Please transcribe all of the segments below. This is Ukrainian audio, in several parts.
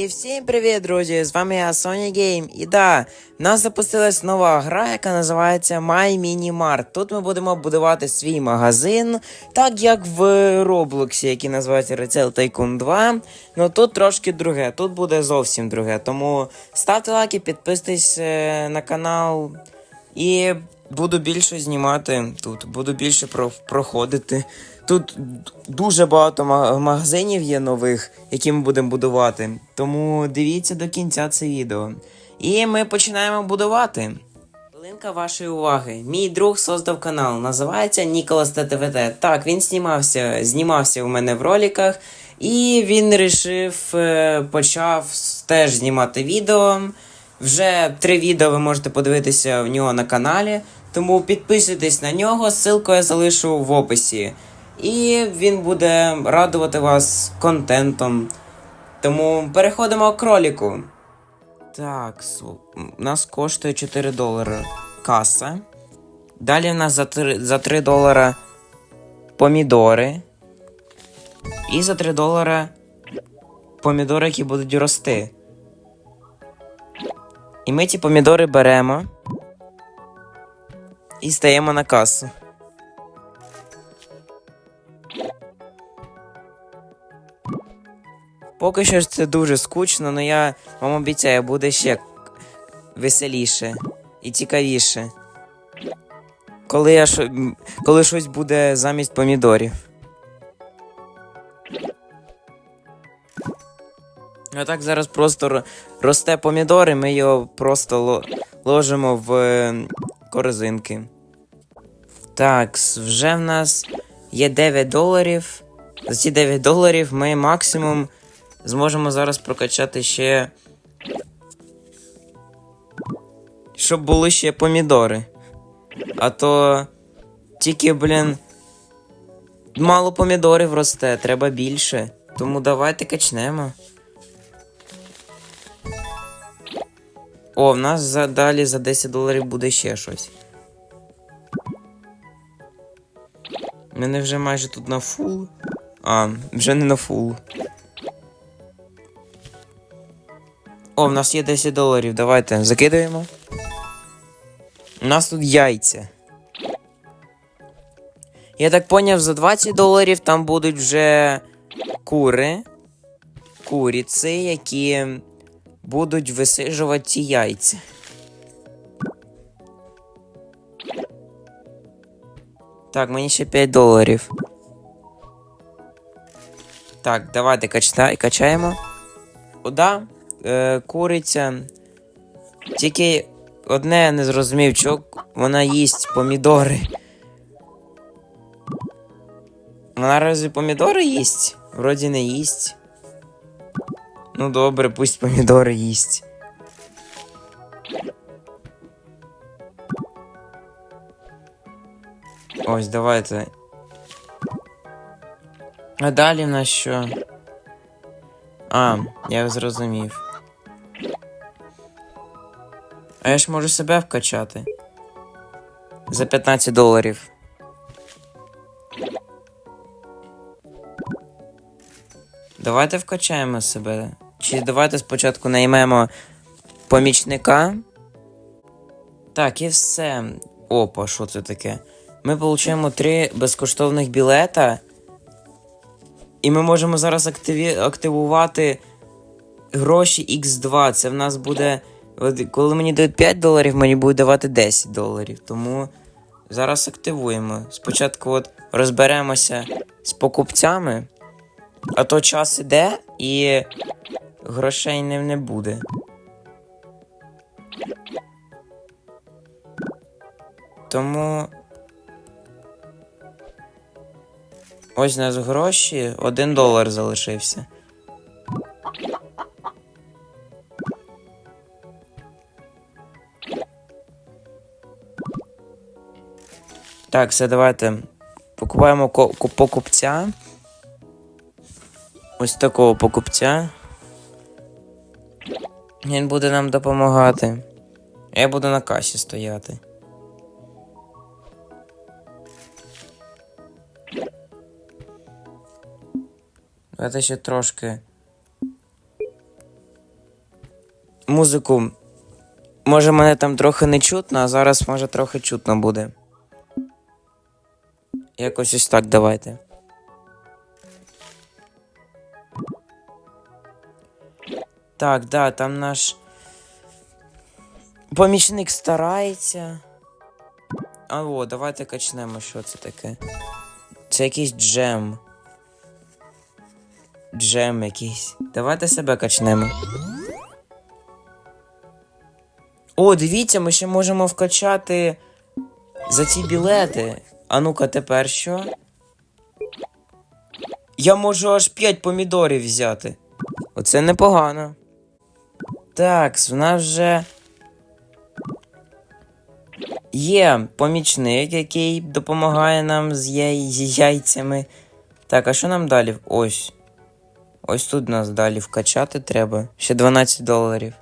І всім привіт, друзі! З вами я Sony Game. І да, в нас запустилась нова гра, яка називається My Mini Mart. Тут ми будемо будувати свій магазин, так як в Роблоксі, який називається Retail Tycoon 2. Ну тут трошки друге, тут буде зовсім друге. Тому ставте лайки, підписуйтесь е, на канал. І буду більше знімати тут, буду більше про- проходити. Тут дуже багато магазинів є нових, які ми будемо будувати. Тому дивіться до кінця це відео. І ми починаємо будувати. Хвилинка вашої уваги. Мій друг создав канал, називається Ніколас ТТВТ. Так, він знімався, знімався у мене в роликах, і він рішив, е, почав теж знімати відео. Вже три відео ви можете подивитися в нього на каналі. Тому підписуйтесь на нього, ссылку я залишу в описі. І він буде радувати вас контентом. Тому переходимо к ролику. Так, у нас коштує 4 долари каса. Далі в нас за 3, за 3 долара помідори. І за 3 долара помідори, які будуть рости. І ми ці помідори беремо і стаємо на касу. Поки що це дуже скучно, але я вам обіцяю, буде ще веселіше і цікавіше. Коли, я шо... коли щось буде замість помідорів. А так зараз просто ро- росте помідори, ми його просто ложимо в е, корзинки. Так, вже в нас є 9 доларів. За ці 9 доларів ми максимум зможемо зараз прокачати ще. Щоб були ще помідори. А то тільки, блін, мало помідорів росте, треба більше. Тому давайте качнемо. О, в нас за, далі за 10 доларів буде ще щось. Мене вже майже тут на фул. А, вже не на фул. О, в нас є 10 доларів. Давайте закидаємо. У нас тут яйця. Я так поняв, за 20 доларів там будуть вже кури. Куріці, які будуть висижувати ці яйця. Так, мені ще 5 доларів. Так, давайте качаємо. О, да, е, куриця. Тільки одне я не зрозумів, чого вона їсть помідори. Вона разве помідори їсть? Вроді не їсть. Ну добре, пусть помідори їсть. Ось, давайте. А далі в нас що? А, я зрозумів. А я ж можу себе вкачати. За 15 доларів. Давайте вкачаємо себе. Чи давайте спочатку наймемо помічника. Так, і все. Опа, що це таке? Ми отримуємо три безкоштовних білета. І ми можемо зараз активі... активувати гроші X2. Це в нас буде. Коли мені дають 5 доларів, мені будуть давати 10 доларів. Тому зараз активуємо. Спочатку от розберемося з покупцями, а то час іде і грошей не, не буде. Тому. Ось у нас гроші, один долар залишився. Так, все, давайте покупаємо покупця. Ось такого покупця. Він буде нам допомагати. Я буду на касі стояти. Давайте ще трошки музику. Може, мене там трохи не чутно, а зараз може трохи чутно буде. Якось ось так давайте. Так, да, там наш помічник старається. А давайте качнемо, що це таке. Це якийсь джем. Джем якийсь. Давайте себе качнемо. О, дивіться, ми ще можемо вкачати за ці білети. А ну-ка, тепер що? Я можу аж 5 помідорів взяти. Оце непогано. Так, в нас вже є помічник, який допомагає нам з яй- з яйцями. Так, а що нам далі? Ось. Ось тут нас далі вкачати треба. Ще 12 доларів.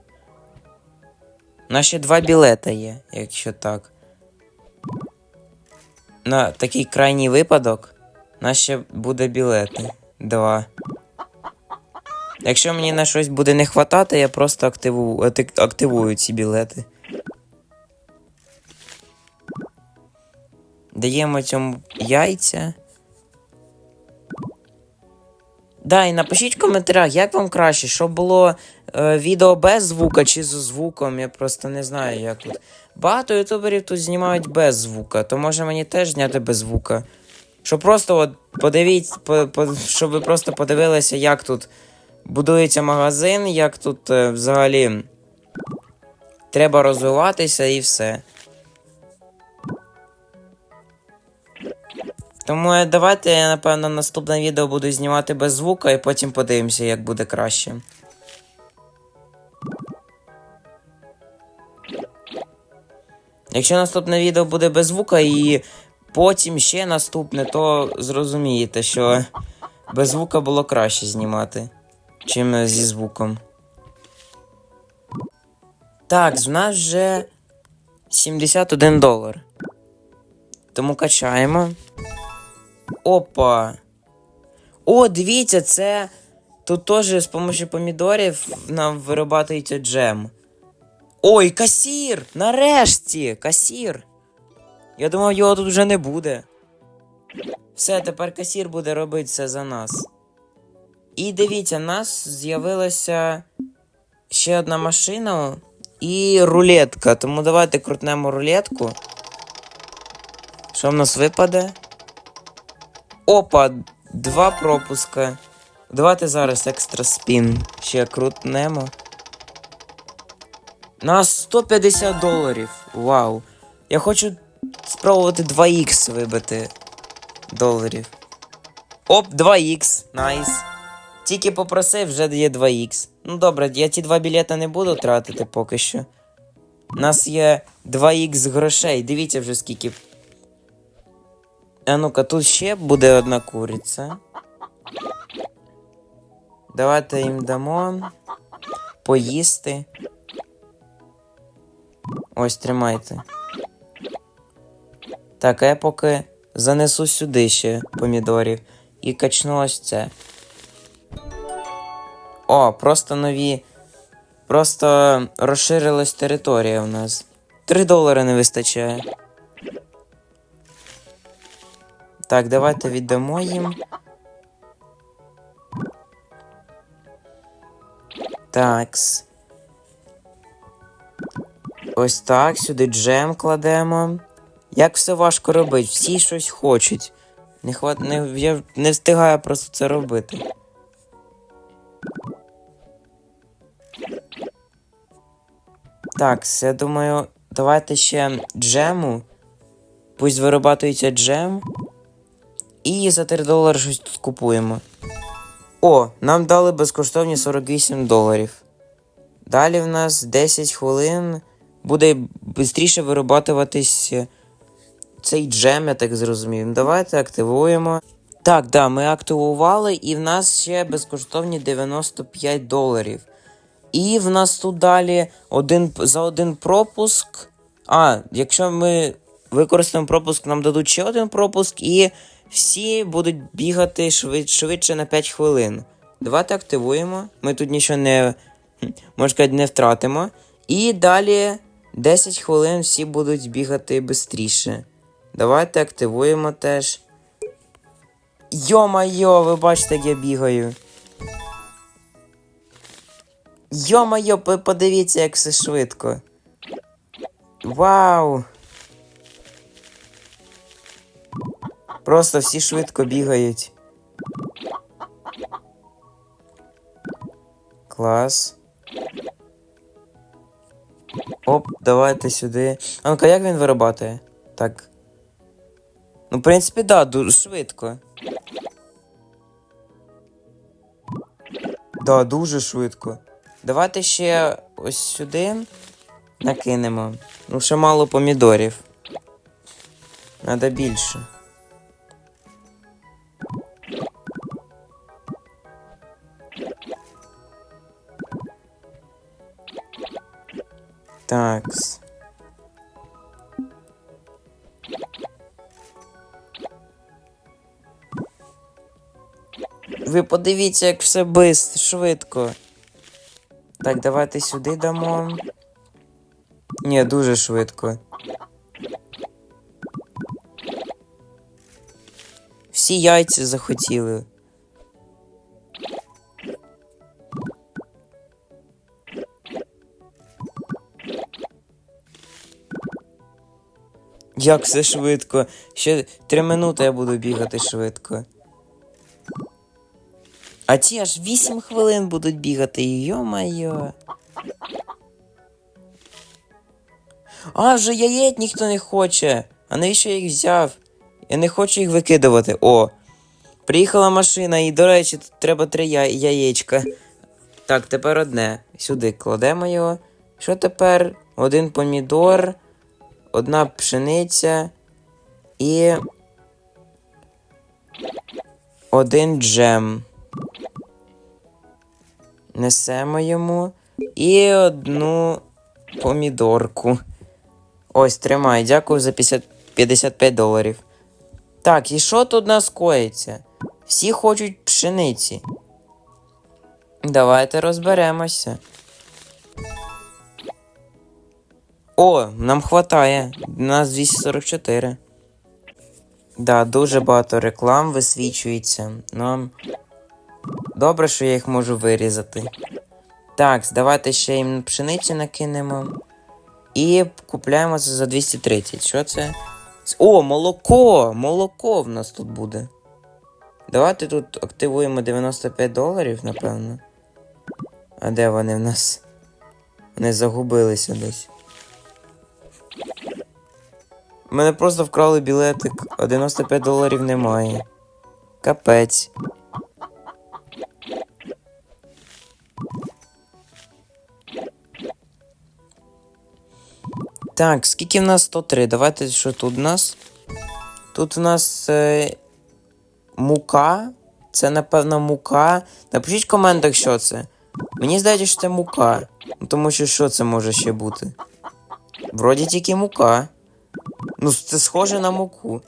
У нас ще два білета є, якщо так. На такий крайній випадок, у нас ще буде білети. Два. Якщо мені на щось буде не хватати, я просто активу... активую ці білети. Даємо цьому яйця. Да, і напишіть в коментарях, як вам краще, щоб було відео без звука чи з звуком, я просто не знаю, як тут. Багато ютуберів тут знімають без звука, то може мені теж зняти без звука. Щоб просто от подивіться, по, по, щоб ви просто подивилися, як тут будується магазин, як тут е, взагалі треба розвиватися і все. Тому е, давайте я, напевно, наступне відео буду знімати без звука і потім подивимося, як буде краще. Якщо наступне відео буде без звука і потім ще наступне, то зрозумієте, що без звука було краще знімати, чим зі звуком. Так, в нас вже 71 долар. Тому качаємо. Опа. О, дивіться, це. Тут теж з допомогою помідорів нам вирабатується джем. Ой, касір! Нарешті! Касір! Я думав, його тут вже не буде. Все, тепер касір буде робити все за нас. І дивіться, в нас з'явилася ще одна машина і рулетка. Тому давайте крутнемо рулетку. Що в нас випаде? Опа, два пропуска. Давайте зараз екстра спін. Ще крутнемо. На 150 доларів. Вау. Я хочу спробувати 2х вибити доларів. Оп, 2х. Найс. Тільки попросив, вже є 2х. Ну добре, я ті два білета не буду тратити поки що. У нас є 2х грошей. Дивіться вже скільки. А ну-ка, тут ще буде одна куриця. Давайте їм дамо. Поїсти. Ось тримайте. Так, я поки занесу сюди ще помідорів. І качну ось це. О, просто нові. Просто розширилась територія у нас. Три долари не вистачає. Так, давайте віддамо їм. Такс. Ось так, сюди джем кладемо. Як все важко робити, всі щось хочуть. Не хват... не... Я не встигаю просто це робити. Так, я думаю, давайте ще джему. Пусть вирабатується джем. І за 3 долари щось тут купуємо. О, нам дали безкоштовні 48 доларів. Далі в нас 10 хвилин буде швидше вирабатуватись е, цей джем, я так зрозумів. Ну, Давайте активуємо. Так, да, ми активували, і в нас ще безкоштовні 95 доларів. І в нас тут далі один, за один пропуск. А, якщо ми використаємо пропуск, нам дадуть ще один пропуск, і всі будуть бігати швид, швидше на 5 хвилин. Давайте активуємо. Ми тут нічого не Можна сказати, не втратимо. І далі 10 хвилин всі будуть бігати швидше. Давайте активуємо теж. Йо-майо, ви бачите, як я бігаю. Йо-майо, подивіться, як все швидко. Вау! Просто всі швидко бігають. Клас. Оп, давайте сюди. Анка, як він вирабатує? Так. Ну, в принципі, да, дуже швидко. Да, дуже швидко. Давайте ще ось сюди накинемо. Ну, ще мало помідорів. Надо більше. Такс. Ви подивіться, як все бис, швидко. Так, давайте сюди дамо. Ні, дуже швидко. Всі яйця захотіли. Як все швидко. Ще три минути я буду бігати швидко. А ті аж 8 хвилин будуть бігати, йо-майо. А, вже яєць ніхто не хоче. А навіщо я їх взяв? Я не хочу їх викидувати. О. Приїхала машина, і, до речі, тут треба три я... яєчка. Так, тепер одне. Сюди кладемо його. Що тепер? Один помідор, одна пшениця і. Один джем. Несемо йому. І одну помідорку. Ось, тримай, дякую за 50, 55 доларів. Так, і що тут нас коїться? Всі хочуть пшениці. Давайте розберемося. О, нам хватає. У нас 244. Да, дуже багато реклам висвічується. Ну. Добре, що я їх можу вирізати. Так, давайте ще їм пшениці накинемо. І купляємо це за 230. Що це? О, молоко! Молоко в нас тут буде. Давайте тут активуємо 95 доларів, напевно. А де вони в нас? Вони загубилися десь. У мене просто вкрали білетик, а 95 доларів немає. Капець. Так, скільки в нас 103? Давайте що тут в нас? Тут в нас е, мука. Це, напевно, мука. Напишіть в коментах, що це. Мені здається, що це мука. Тому що що це може ще бути? Вроді тільки мука. Ну, це схоже на муку.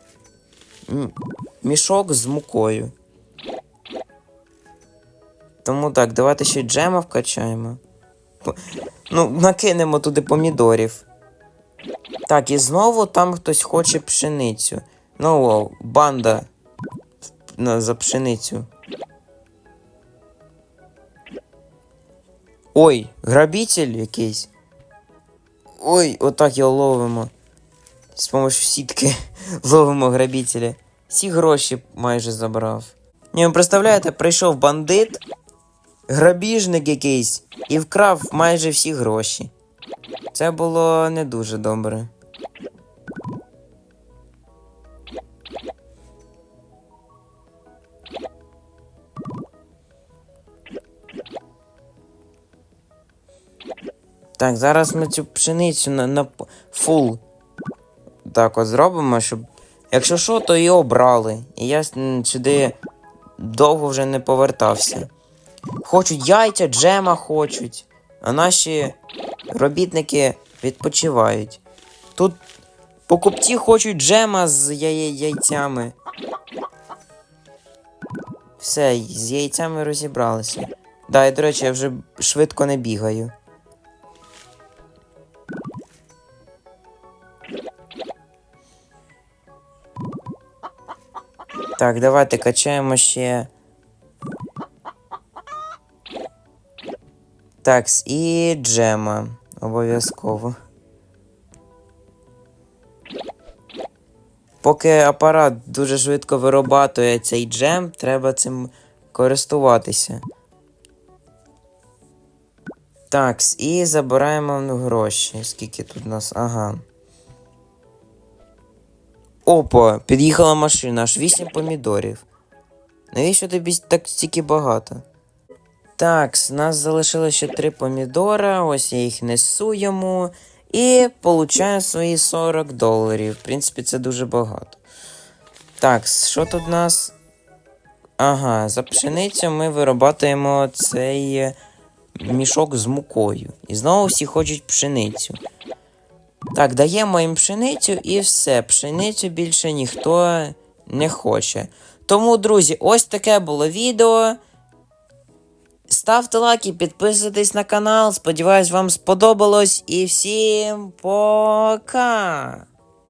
Мішок з мукою. Тому так, давайте ще джема вкачаємо. Ну, накинемо туди помідорів. Так, і знову там хтось хоче пшеницю. Ну, о, банда за пшеницю. Ой, грабитель якийсь. Ой, отак його ловимо. З допомогою сітки ловимо грабителя. Всі гроші майже забрав. Ні, ви представляєте, прийшов бандит, грабіжник якийсь, і вкрав майже всі гроші. Це було не дуже добре. Так, зараз ми цю пшеницю на, на фул. Так, от зробимо, щоб. Якщо що, то і обрали. І я сюди довго вже не повертався. Хочуть яйця, джема хочуть. А наші робітники відпочивають. Тут покупці хочуть джема з яє- яйцями. Все, з яйцями розібралися. Да, і до речі, я вже швидко не бігаю. Так, давайте качаємо ще. Такс, і джема. Обов'язково. Поки апарат дуже швидко вирабатує цей джем, треба цим користуватися. Такс, і забираємо гроші. Скільки тут у нас? Ага. Опа, під'їхала машина, аж 8 помідорів. Навіщо тобі так стільки багато? Так, з нас залишилося ще 3 помідора, ось я їх несу йому. І получаю свої 40 доларів. В принципі, це дуже багато. Так, що тут у нас? Ага, за пшеницю ми вирабатуємо цей е, мішок з мукою. І знову всі хочуть пшеницю. Так, даємо їм пшеницю і все. Пшеницю більше ніхто не хоче. Тому, друзі, ось таке було відео. Ставте лайки, підписуйтесь на канал. Сподіваюсь, вам сподобалось. І всім пока!